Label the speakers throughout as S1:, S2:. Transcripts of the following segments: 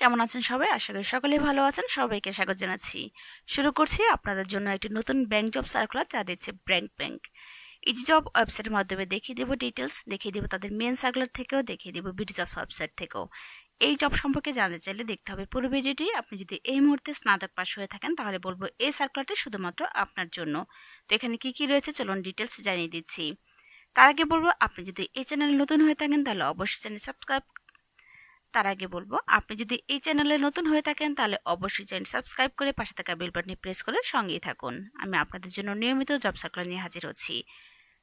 S1: কেমন আছেন সবাই? আশা করি সকলেই ভালো আছেন। সবাইকে স্বাগত জানাচ্ছি। শুরু করছি আপনাদের জন্য একটি নতুন ব্যাংক জব সার্কুলার যা দিচ্ছে ব্যাংক ব্যাংক ইজি জব ওয়েবসাইটের মাধ্যমে দেখিয়ে দেবো ডিটেলস দেখিয়ে দেবো তাদের মেন সার্কুলার থেকেও, দেখিয়ে দেবো বিডি জব ওয়েবসাইট থেকেও। এই জব সম্পর্কে জানতে চাইলে দেখতে হবে পুরো ভিডিওটি। আপনি যদি এই মুহূর্তে স্নাতক পাশ হয়ে থাকেন, তাহলে বলব এই সার্কুলারটি শুধুমাত্র আপনার জন্য। তো এখানে কি কি রয়েছে? চলুন ডিটেলস জানিয়ে দিচ্ছি। তার আগে বলব, আপনি যদি এই চ্যানেল নতুন হয়ে থাকেন, তাহলে অবশ্যই চ্যানেল সাবস্ক্রাইব তার আগে বলব, আপনি যদি এই চ্যানেলে নতুন হয়ে থাকেন, তাহলে অবশ্যই চ্যানেল সাবস্ক্রাইব করে পাশে থাকা বেল বাটনে প্রেস করে সঙ্গেই থাকুন। আমি আপনাদের জন্য নিয়মিত জব সার্কুলার নিয়ে হাজির হচ্ছি।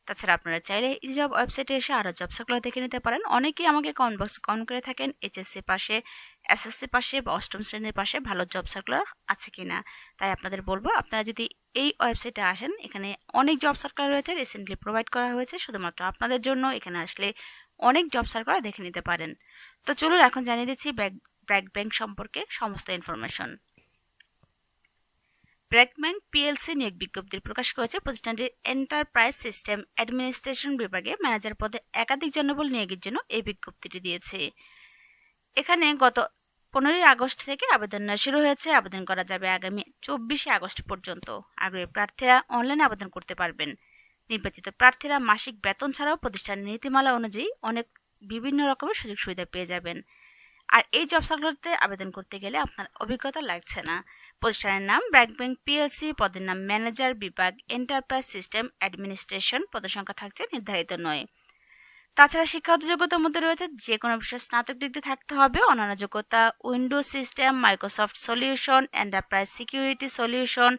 S1: তাছাড়া আপনারা চাইলে এই জব ওয়েবসাইটে এসে আরও জব সার্কুলার দেখে নিতে পারেন। অনেকেই আমাকে কমেন্ট বক্সে কমেন্ট করে থাকেন, এইচএসসি পাশে, এসএসসি পাশে বা অষ্টম শ্রেণির পাশে ভালো জব সার্কুলার আছে কি না তাই আপনাদের বলব, আপনারা যদি এই ওয়েবসাইটে আসেন, এখানে অনেক জব সার্কুলার রয়েছে রিসেন্টলি প্রোভাইড করা হয়েছে, শুধুমাত্র আপনাদের জন্য। এখানে আসলে অনেক জব সার্কুলার দেখে নিতে পারেন। তো চলুন এখন জানিয়ে দিচ্ছি ব্র্যাক ব্যাংক সম্পর্কে সমস্ত ইনফরমেশন ব্র্যাক ব্যাংক পিএলসি নিয়োগ বিজ্ঞপ্তি প্রকাশ করেছে প্রতিষ্ঠানটির এন্টারপ্রাইজ সিস্টেম অ্যাডমিনিস্ট্রেশন বিভাগে। ম্যানেজার পদে একাধিক জনবল নিয়োগের জন্য এই বিজ্ঞপ্তিটি দিয়েছে। এখানে গত পনেরোই আগস্ট থেকে আবেদন শুরু হয়েছে। আবেদন করা যাবে আগামী চব্বিশে আগস্ট পর্যন্ত। আগ্রহী প্রার্থীরা অনলাইনে আবেদন করতে পারবেন। নির্বাচিত প্রার্থীরা মাসিক বেতন ছাড়াও প্রতিষ্ঠানের নীতিমালা অনুযায়ী অনেক বিভিন্ন রকমের সুযোগ সুবিধা পেয়ে যাবেন। আর এই জব সার্কুলারতে আবেদন করতে গেলে আপনার অভিজ্ঞতা লাগছে না। প্রতিষ্ঠানের নাম ব্র্যাক ব্যাংক পিএলসি, পদের নাম ম্যানেজার বিভাগ, এন্টারপ্রাইজ সিস্টেম, অ্যাডমিনিস্ট্রেশন পদের সংখ্যা থাকছে নির্ধারিত নয়। তাছাড়া শিক্ষাগত যোগ্যতার মধ্যে রয়েছে যে কোনো বিষয়ে স্নাতক ডিগ্রি থাকতে হবে, অন্যান্য যোগ্যতা, Windows system, Microsoft solution, enterprise security solution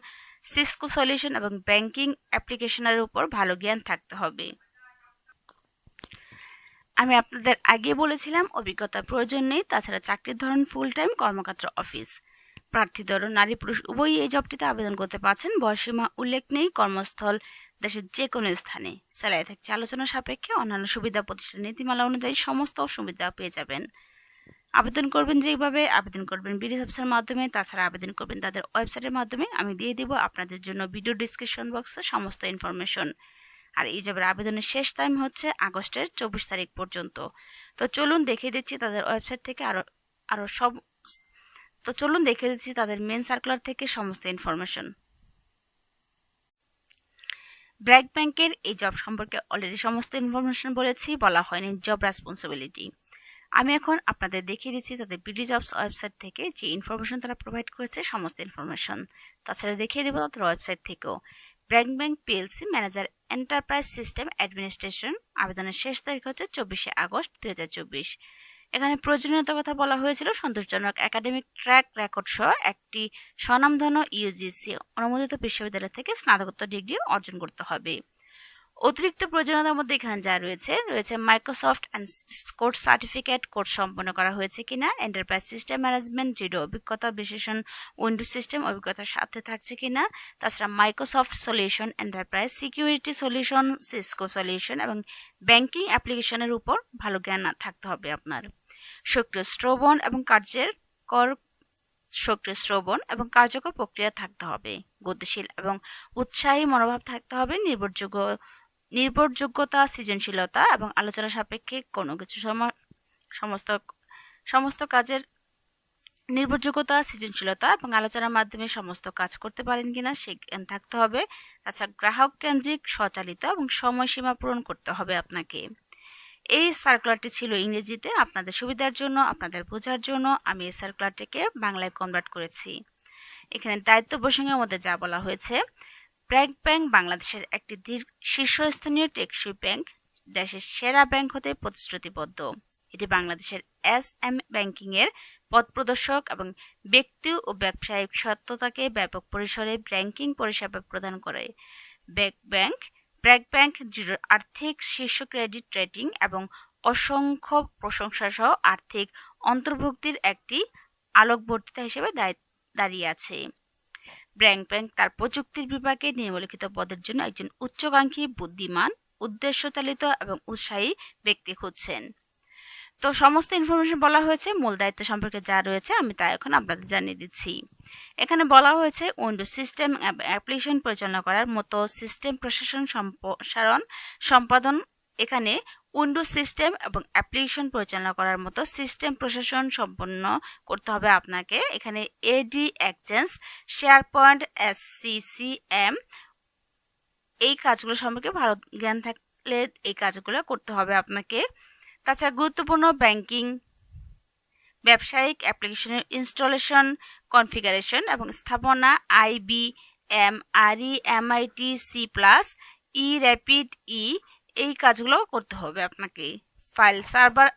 S1: Cisco solution এবং ব্যাংকিং অ্যাপ্লিকেশনের উপর ভালো জ্ঞান থাকতে হবে। আমি আপনাদের আগে বলেছিলাম, অভিজ্ঞতার প্রয়োজন নেই। তাছাড়া চাকরির ধরন ফুল টাইম কর্মক্ষেত্র অফিস প্রার্থী ধরন, নারী পুরুষ, উভয়ই এই জবটিতে আবেদন করতে পারছেন। বয়সীমা উল্লেখ নেই। কর্মস্থল দেশের যে কোনো স্থানে। স্যালারি থাকছে আলোচনা সাপেক্ষে। অন্যান্য সুবিধা প্রতিষ্ঠান নীতিমালা অনুযায়ী সমস্ত সুবিধা পেয়ে যাবেন। আবেদন করবেন যেভাবে আবেদন করবেন বিডি অফিসের মাধ্যমে, তাছাড়া আবেদন করবেন তাদের ওয়েবসাইটের মাধ্যমে। আমি দিয়ে দিব আপনাদের জন্য ভিডিও ডিসক্রিপশন বক্সে সমস্ত ইনফরমেশন। আর এই জবের আবেদনের শেষ টাইম হচ্ছে আগস্টের চব্বিশ তারিখ পর্যন্ত। তো চলুন দেখিয়ে দিচ্ছি তাদের ওয়েবসাইট থেকে আরও আরও সব, তো চলুন দেখে দিচ্ছি তাদের মেন সার্কুলার থেকে সমস্ত ইনফরমেশন। ব্র্যাক ব্যাংকের এই জব সম্পর্কে অলরেডি সমস্ত ইনফরমেশন বলেছি, বলা হয়নি, জব রেসপন্সিবিলিটি আমি এখন আপনাদের দেখিয়ে দিচ্ছি তাদের বিডি জবস ওয়েবসাইট থেকে যে ইনফরমেশন তারা প্রোভাইড করেছে, সমস্ত ইনফরমেশন তাছাড়া দেখিয়ে দেবো তাদের ওয়েবসাইট থেকেও। BRAC bank PLC manager enterprise system administration আবেদনের শেষ তারিখ হচ্ছে চব্বিশে আগস্ট দুই হাজার চব্বিশ। এখানে প্রয়োজনীয়তার কথা বলা হয়েছিল, সন্তোষজনক একাডেমিক ট্র্যাক রেকর্ড সহ একটি স্বনামধন্য ইউজিসি অনুমোদিত বিশ্ববিদ্যালয় থেকে স্নাতকোত্তর ডিগ্রি অর্জন করতে হবে। অতিরিক্ত প্রয়োজনীয়তার মধ্যে এখানে যা রয়েছে রয়েছে Microsoft and course certificate course সম্পন্ন করা হয়েছে কিনা এন্টারপ্রাইজ সিস্টেম ম্যানেজমেন্ট জিরো অভিজ্ঞতা বিশেষণ উইন্ডো সিস্টেম অভিজ্ঞতার সাথে থাকছে কিনা, তাছাড়া Microsoft solution enterprise security solution Cisco solution এবং ব্যাংকিং অ্যাপ্লিকেশনের উপর ভালো জ্ঞান থাকতে হবে আপনার। সক্রিয় শ্রবণ এবং কার্যের কর সক্রিয় শ্রবণ এবং কার্যকর প্রক্রিয়া থাকতে হবে। গতিশীল এবং উৎসাহী মনোভাব থাকতে হবে, নির্ভরযোগ্য নির্ভরযোগ্যতা, সৃজনশীলতা এবং আলোচনা সাপেক্ষে কোনো কিছু সমস্ত সমস্ত কাজের নির্ভরযোগ্যতা, সৃজনশীলতা এবং আলোচনার মাধ্যমে সমস্ত কাজ করতে পারেন কিনা সে জ্ঞান থাকতে হবে। তাছাড়া গ্রাহক কেন্দ্রিক স্বচালিত এবং সময়সীমা পূরণ করতে হবে আপনাকে। এই সার্কুলারটি ছিল ইংরেজিতে আপনাদের সুবিধার জন্য, আপনাদের বোঝার জন্য। আমি এই সার্কুলারটিকে বাংলায় কনভার্ট করেছি। এখানে দায়িত্ব প্রসঙ্গের মধ্যে যা বলা হয়েছে ব্র্যাক ব্যাংক বাংলাদেশের একটি শীর্ষস্থানীয় টেকসই ব্যাংক, দেশের সেরা ব্যাংক হতে প্রতিশ্রুতিবদ্ধ। এটি বাংলাদেশের এস এম ব্যাংকিং এর পথ প্রদর্শক এবং ব্যক্তি ও ব্যবসায়িক সত্যতাকে ব্যাপক পরিসরে ব্যাংকিং পরিষেবা প্রদান করে। ব্যাক ব্যাংক, ব্র্যাক ব্যাংক জিরোর আর্থিক শীর্ষ ক্রেডিট রেটিং এবং অসংখ্য প্রশংসা সহ আর্থিক অন্তর্ভুক্তির একটি আলোকবর্তিতা হিসেবে দাঁড়িয়ে আছে। ব্র্যাঙ্ক ব্যাংক তার প্রযুক্তির বিভাগে নিম্নলিখিত পদের জন্য একজন উচ্চকাঙ্ক্ষী, বুদ্ধিমান, উদ্দেশ্যচালিত এবং উৎসাহী ব্যক্তি খুঁজছেন। তো সমস্ত ইনফরমেশন বলা হয়েছে, মূল দায়িত্ব সম্পর্কে যা রয়েছে আমি তা এখন আপনাদের জানিয়ে দিচ্ছি। এখানে বলা হয়েছে উইন্ডো সিস্টেম অ্যাপ্লিকেশন পরিচালনা করার মতো সিস্টেম প্রশাসন সম্প্রসারণ সম্পাদন এখানে উইন্ডোজ সিস্টেম এবং অ্যাপ্লিকেশন পরিচালনা করার মতো সিস্টেম প্রশাসন সম্পন্ন করতে হবে আপনাকে। এখানে AD exchange SharePoint S M এই কাজগুলো সম্পর্কে ভালো জ্ঞান থাকলে এই কাজগুলো করতে হবে আপনাকে। তাছাড়া গুরুত্বপূর্ণ ব্যাংকিং, ব্যবসায়িক অ্যাপ্লিকেশনের ইনস্টলেশন, কনফিগারেশন এবং স্থাপনা IB M RE MIT C plus E rapid E এই কাজগুলো করতে হবে আপনাকে। ফাইল সার্ভার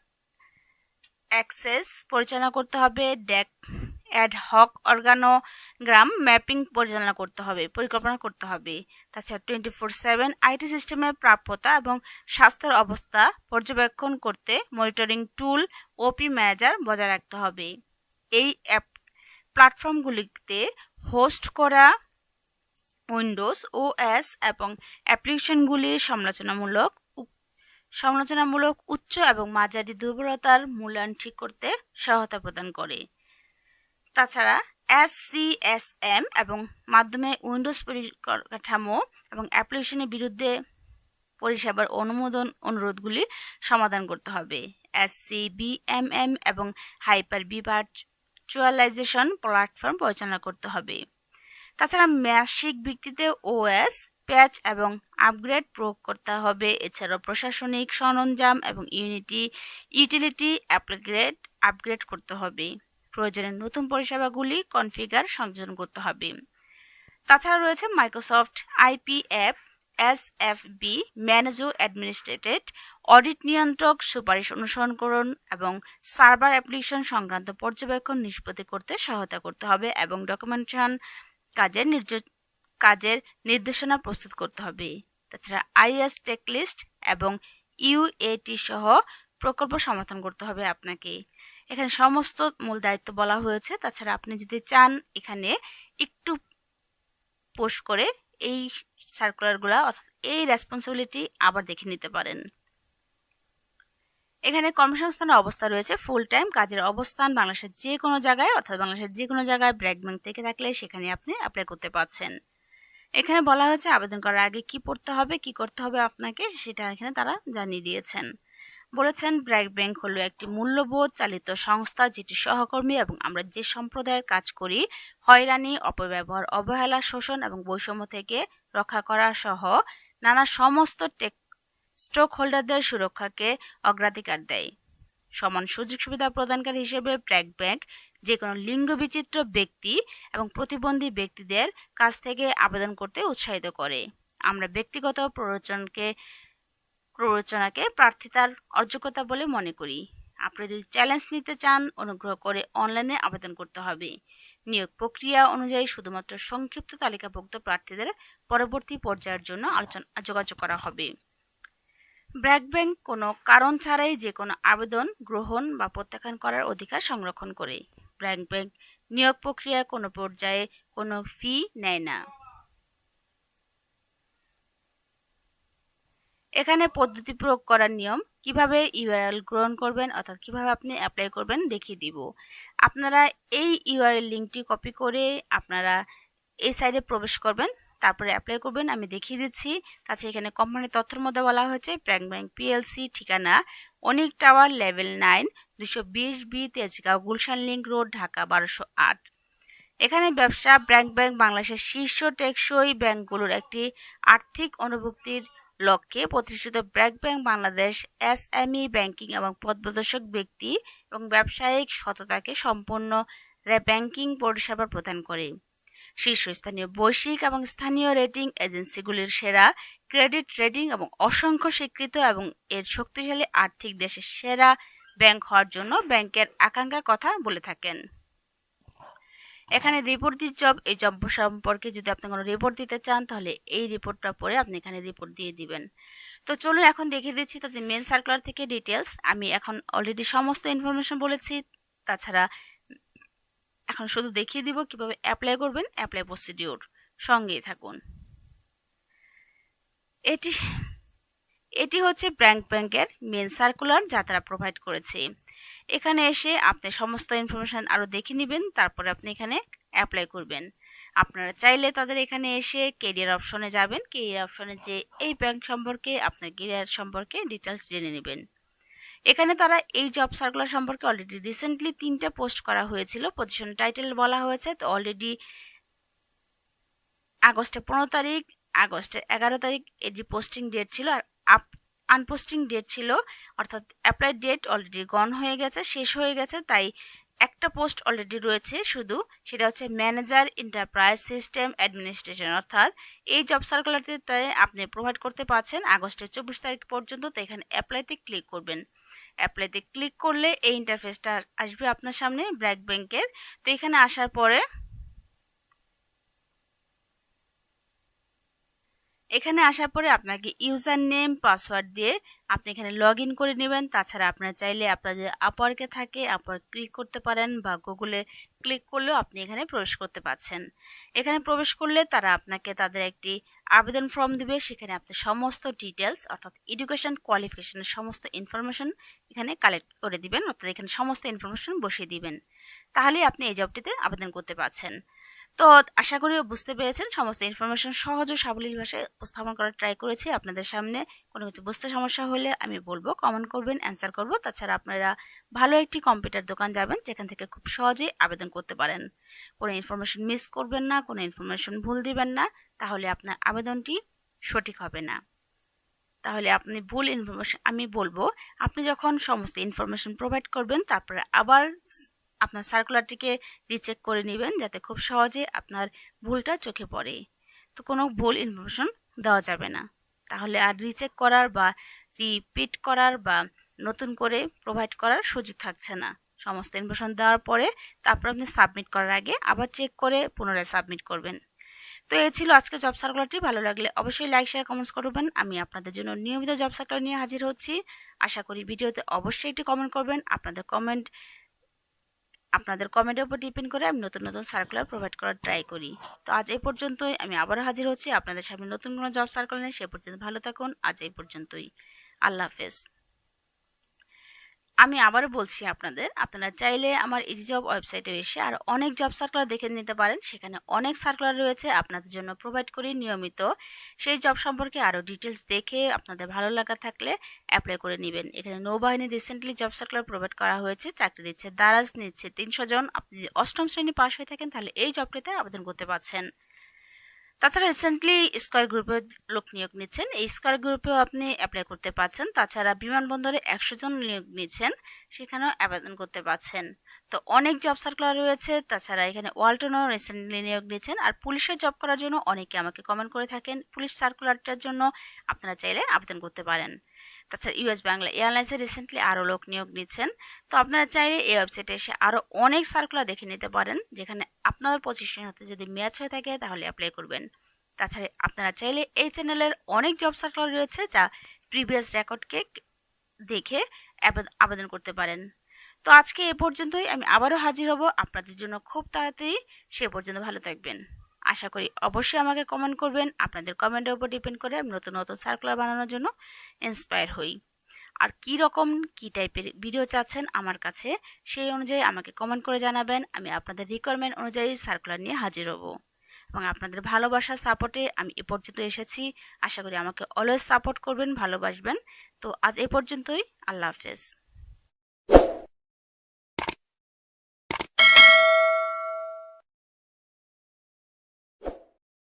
S1: অ্যাক্সেস পরিচালনা করতে হবে deck ad hoc organogram mapping পরিচালনা করতে হবে, পরিকল্পনা করতে হবে। তাছাড়া টোয়েন্টি ফোর সেভেন আইটি সিস্টেমের প্রাপ্যতা এবং স্বাস্থ্যের অবস্থা পর্যবেক্ষণ করতে মনিটরিং টুল ওপি ম্যানেজার বজায় রাখতে হবে। এই অ্যাপ প্ল্যাটফর্মগুলিতে হোস্ট করা উইন্ডোজ, ওএস এবং অ্যাপ্লিকেশনগুলির সমালোচনামূলক সমালোচনামূলক, উচ্চ এবং মাঝারি দুর্বলতার মূল্যায়ন ঠিক করতে সহায়তা প্রদান করে। তাছাড়া এস সি এস এম এবং মাধ্যমে উইন্ডোজ পরিকাঠামো এবং অ্যাপ্লিকেশনের বিরুদ্ধে পরিষেবার অনুমোদন অনুরোধগুলি সমাধান করতে হবে। S C V M M এবং হাইপার বি ভার্চুয়ালাইজেশন প্ল্যাটফর্ম পরিচালনা করতে হবে। তাছাড়া মাসিক ভিত্তিতে ওএস প্যাচ এবং আপগ্রেড প্রয়োগ করতে হবে। এছাড়াও প্রশাসনিক সরঞ্জাম এবং ইউনিটি, ইউটিলিটি অ্যাপ্লিগ্রেড আপগ্রেড করতে হবে। প্রয়োজনে নতুন পরিষেবাগুলি কনফিগার সংযোজন করতে হবে। তাছাড়া রয়েছে Microsoft IP app, S F B, ম্যানেজো administrated, audit নিয়ন্ত্রক, সুপারিশ অনুসরণ করুন এবং সার্ভার অ্যাপ্লিকেশন সংক্রান্ত পর্যবেক্ষণ নিষ্পত্তি করতে সহায়তা করতে হবে এবং ডকুমেন্টেশন কাজের কাজের নির্দেশনা প্রস্তুত করতে হবে। তাছাড়া আইএস টেকলিস্ট এবং ইউএটি সহ প্রকল্প সমাধান করতে হবে আপনাকে। এখানে সমস্ত মূল দায়িত্ব বলা হয়েছে। তাছাড়া আপনি যদি চান এখানে একটু পোস্ট করে এই সার্কুলারগুলো অর্থাৎ এই রেসপন্সিবিলিটি আবার দেখে নিতে পারেন। এখানে কর্মসংস্থানের অবস্থা রয়েছে ফুল টাইম কাজের অবস্থান বাংলাদেশের যে কোনো জায়গায়, অর্থাৎ বাংলাদেশের যে কোনো জায়গায় ব্র্যাক ব্যাংক থেকে থাকলে সেখানে আপনি অ্যাপ্লাই করতে পারছেন। এখানে বলা হয়েছে আবেদন করার আগে কি পড়তে হবে, কি করতে হবে আপনাকে, সেটা এখানে তারা জানিয়ে দিয়েছেন। বলেছেন ব্র্যাক ব্যাংক হলো একটি মূল্যবোধ চালিত সংস্থা যেটি সহকর্মী এবং আমরা যে সম্প্রদায়ের কাজ করি, হয়রানি, অপব্যবহার, অবহেলা, শোষণ এবং বৈষম্য থেকে রক্ষা করা সহ নানা সমস্ত টেক স্টক হোল্ডারদের সুরক্ষাকে অগ্রাধিকার দেয়। সমান সুযোগ সুবিধা প্রদানকারী হিসেবে ব্র্যাক ব্যাংক যে কোনো লিঙ্গ বিচিত্র ব্যক্তি এবং প্রতিবন্ধী ব্যক্তিদের কাছ থেকে আবেদন করতে উৎসাহিত করে। আমরা ব্যক্তিগত প্ররোচনকে, প্ররোচনাকে প্রার্থিতার অযোগ্যতা বলে মনে করি। আপনি যদি চ্যালেঞ্জ নিতে চান, অনুগ্রহ করে অনলাইনে আবেদন করতে হবে। নিয়োগ প্রক্রিয়া অনুযায়ী শুধুমাত্র সংক্ষিপ্ত তালিকাভুক্ত প্রার্থীদের পরবর্তী পর্যায়ের জন্য আলোচনা, যোগাযোগ করা হবে। ব্র্যাক ব্যাংক কোনো কারণ ছাড়াই যে কোনো আবেদন, গ্রহণ বা প্রত্যাখ্যান করার অধিকার সংরক্ষণ করে। ব্র্যাক ব্যাংক নিয়োগ প্রক্রিয়া কোনো পর্যায়ে কোনো ফি নেয় না। এখানে পদ্ধতি প্রয়োগ করার নিয়ম, কীভাবে ইউআরএল গ্রহণ করবেন অর্থাৎ কীভাবে আপনি অ্যাপ্লাই করবেন দেখিয়ে দিব। আপনারা এই ইউআরএল লিঙ্কটি কপি করে আপনারা এই সাইডে প্রবেশ করবেন। তারপরে অ্যাপ্লাই করবেন, আমি দেখিয়ে দিচ্ছি। তাছাড়া এখানে কোম্পানির তথ্যের মধ্যে বলা হয়েছে প্র্যাঙ্ক ব্যাংক পিএলসি ঠিকানা অনিক টাওয়ার লেভেল নাইন দুশো বিশ B Tejgaon, Gulshan link road Dhaka বারোশো আট। এখানে ব্যবসা ব্র্যাঙ্ক ব্যাংক বাংলাদেশের শীর্ষ টেকসই ব্যাংকগুলোর একটি আর্থিক অনুভূতির লক্ষ্যে প্রতিষ্ঠিত BRAC bank Bangladesh SME banking এবং পদপ্রদর্শক ব্যক্তি এবং ব্যবসায়িক সততাকে সম্পূর্ণ ব্যাংকিং পরিষেবা প্রদান করে। শীর্ষস্থানীয় বৈশ্বিক এবং স্থানীয় রেটিং এজেন্সিগুলির সেরা ক্রেডিট রেটিং এবং অসংখ্য স্বীকৃত এবং এর শক্তিশালী আর্থিক দেশের সেরা ব্যাংক হওয়ার জন্য ব্যাংকের আকাঙ্ক্ষার কথা বলে থাকেন। এখানে রিপোর্ট দি জব এই জব সম্পর্কে যদি আপনি কোনো রিপোর্ট দিতে চান, তাহলে এই রিপোর্টটা পড়ে আপনি এখানে রিপোর্ট দিয়ে দিবেন। তো চলুন এখন দেখিয়ে দিচ্ছি তাদের মেন সার্কুলার থেকে ডিটেলস আমি এখন অলরেডি সমস্ত ইনফরমেশন বলেছি, তাছাড়া এখন শুধু দেখিয়ে দিব কীভাবে অ্যাপ্লাই করবেন অ্যাপ্লাই প্রসিডিওর সঙ্গেই থাকুন। এটি এটি হচ্ছে ব্যাংক ব্যাংকের মেন সার্কুলার যা তারা প্রোভাইড করেছে। এখানে এসে আপনি সমস্ত ইনফরমেশন আরও দেখে নেবেন, তারপরে আপনি এখানে অ্যাপ্লাই করবেন। আপনারা চাইলে তাদের এখানে এসে কেরিয়ার অপশনে যাবেন। কেরিয়ার অপশনে যে এই ব্যাংক সম্পর্কে, আপনার কেরিয়ার সম্পর্কে ডিটেলস জেনে নেবেন। এখানে তারা এই জব সার্কুলার সম্পর্কে অলরেডি রিসেন্টলি তিনটা পোস্ট করা হয়েছিল। পজিশন টাইটেল বলা হয়েছে, তো অলরেডি আগস্টের পনেরো তারিখ, আগস্টের এগারো তারিখ এটি পোস্টিং ডেট ছিল আর আপ আনপোস্টিং ডেট ছিল, অর্থাৎ অ্যাপ্লাই ডেট অলরেডি গন হয়ে গেছে, শেষ হয়ে গেছে, তাই একটা পোস্ট অলরেডি রয়েছে শুধু, সেটা হচ্ছে ম্যানেজার এন্টারপ্রাইজ সিস্টেম অ্যাডমিনিস্ট্রেশন। অর্থাৎ এই জব সার্কুলারটিতে আপনি প্রোভাইড করতে পারছেন আগস্টের চব্বিশ তারিখ পর্যন্ত, তো এখানে অ্যাপ্লাইতে ক্লিক করবেন। অ্যাপ্লাইতে ক্লিক করলে এই ইন্টারফেসটা আসবে আপনার সামনে ব্র্যাক ব্যাংকের। তো এখানে আসার পরে এখানে আসার পরে আপনাকে ইউজার নেম পাসওয়ার্ড দিয়ে আপনি এখানে লগ করে নেবেন। তাছাড়া আপনারা চাইলে আপনাদের আপওয়ার্কে থাকে আপওয়ার ক্লিক করতে পারেন বা গুগলে ক্লিক করলেও আপনি এখানে প্রবেশ করতে পারছেন। এখানে প্রবেশ করলে তারা আপনাকে তাদের একটি আবেদন ফর্ম দিবে। সেখানে আপনি সমস্ত ডিটেলস অর্থাৎ এডুকেশন কোয়ালিফিকেশনের সমস্ত ইনফরমেশন এখানে কালেক্ট করে দিবেন, অর্থাৎ এখানে সমস্ত ইনফরমেশন বসিয়ে দিবেন। তাহলে আপনি এই জবটিতে আবেদন করতে পারছেন। তো আশা করি বুঝতে পেরেছেন, সমস্ত ইনফরমেশন সহজ ও সাবলীল ভাষায় উপস্থাপন করার ট্রাই করেছি আপনাদের সামনে। কোনো কিছু বুঝতে সমস্যা হলে আমি বলব কমেন্ট করবেন অ্যান্সার করব। তাছাড়া আপনারা ভালো একটি কম্পিউটার দোকান যাবেন, যেখান থেকে খুব সহজেই আবেদন করতে পারেন। কোনো ইনফরমেশন মিস করবেন না, কোনো ইনফরমেশন ভুল দিবেন না, তাহলে আপনার আবেদনটি সঠিক হবে না। তাহলে আপনি ভুল ইনফরমেশন আমি বলব, আপনি যখন সমস্ত ইনফরমেশন প্রোভাইড করবেন, তারপরে আবার আপনার সার্কুলারটিকে রিচেক করে নেবেন যাতে খুব সহজে আপনার ভুলটা চোখে পড়ে। তো কোনো ভুল ইনফরমেশন দেওয়া যাবে না। তাহলে আর রিচেক করার বা রিপিট করার বা নতুন করে প্রোভাইড করার সুযোগ থাকছে না। সমস্ত ইনফরমেশন দেওয়ার পরে তারপর আপনি সাবমিট করার আগে আবার চেক করে পুনরায় সাবমিট করবেন। তো এই ছিল আজকে জব সার্কুলারটি ভালো লাগলে অবশ্যই লাইক শেয়ার কমেন্টস করবেন। আমি আপনাদের জন্য নিয়মিত জব সার্কুলার নিয়ে হাজির হচ্ছি। আশা করি ভিডিওতে অবশ্যই একটি কমেন্ট করবেন। আপনাদের কমেন্ট আপনাদের কমেন্টের উপর ডিপেন্ড করে আমি নতুন নতুন সার্কুলার প্রোভাইড করার ট্রাই করি। তো আজ এই পর্যন্তই, আমি আবারও হাজির হচ্ছি আপনাদের সামনে নতুন কোনো জব সার্কুলার নেই সে পর্যন্ত ভালো থাকুন, আজ এই পর্যন্তই। আল্লাহ হাফেজ। আমি আবারও বলছি আপনাদের, আপনারা চাইলে আমার ইজি জব ওয়েবসাইটে এসে আর অনেক জব সার্কুলার দেখে নিতে পারেন। সেখানে অনেক সার্কুলার রয়েছে, আপনাদের জন্য প্রোভাইড করি নিয়মিত। সেই জব সম্পর্কে আরও ডিটেলস দেখে আপনাদের ভালো লাগা থাকলে অ্যাপ্লাই করে নেবেন। এখানে নৌবাহিনী রিসেন্টলি জব সার্কুলার প্রোভাইড করা হয়েছে, চাকরি দিচ্ছে দারাজ, নিচ্ছে তিনশো জন। আপনি অষ্টম শ্রেণি পাশ হয়ে থাকেন, তাহলে এই জবটিতে আবেদন করতে পারছেন। তাছাড়া রিসেন্টলি স্কোয়ার গ্রুপে লোক নিয়োগ নিচ্ছেন। এই স্কোয়ার গ্রুপেও আপনি অ্যাপ্লাই করতে পারছেন। তাছাড়া বিমানবন্দরে একশো জন নিয়োগ নিচ্ছেন। সেখানেও আবেদন করতে পারছেন। তো অনেক জব সার্কুলার রয়েছে। তাছাড়া এখানে ওয়ালটনও রিসেন্টলি নিয়োগ নিচ্ছেন। আর পুলিশে জব করার জন্য অনেকে আমাকে কমেন্ট করে থাকেন। পুলিশ সার্কুলারটার জন্য আপনারা চাইলে আবেদন করতে পারেন। তাছাড়া ইউএস বাংলা এয়ারলাইন্সে রিসেন্টলি আরও লোক নিয়োগ নিচ্ছেন। তো আপনারা চাইলে এই ওয়েবসাইটে এসে আরও অনেক সার্কুলার দেখে নিতে পারেন, যেখানে আপনার পজিশন হতে যদি ম্যাচ হয়ে থাকে তাহলে অ্যাপ্লাই করবেন। তাছাড়া আপনারা চাইলে এই চ্যানেলের অনেক জব সার্কুলার রয়েছে যা প্রিভিয়াস রেকর্ডকে দেখে আবেদন করতে পারেন। তো আজকে এ পর্যন্তই, আমি আবারও হাজির হব। আপনাদের জন্য খুব তাড়াতাড়ি। সে পর্যন্ত ভালো থাকবেন। আশা করি অবশ্যই আমাকে কমেন্ট করবেন। আপনাদের কমেন্টের উপর ডিপেন্ড করে আমি নতুন নতুন সার্কুলার বানানোর জন্য ইন্সপায়ার হই। আর কি রকম, কি টাইপের ভিডিও চাচ্ছেন আমার কাছে সেই অনুযায়ী আমাকে কমেন্ট করে জানাবেন। আমি আপনাদের রিকোয়ারমেন্ট অনুযায়ী সার্কুলার নিয়ে হাজির হব। এবং আপনাদের ভালোবাসার সাপোর্টে আমি এ পর্যন্ত এসেছি। আশা করি আমাকে অলওয়েজ সাপোর্ট করবেন, ভালোবাসবেন। তো আজ এ পর্যন্তই। আল্লাহ হাফেজ।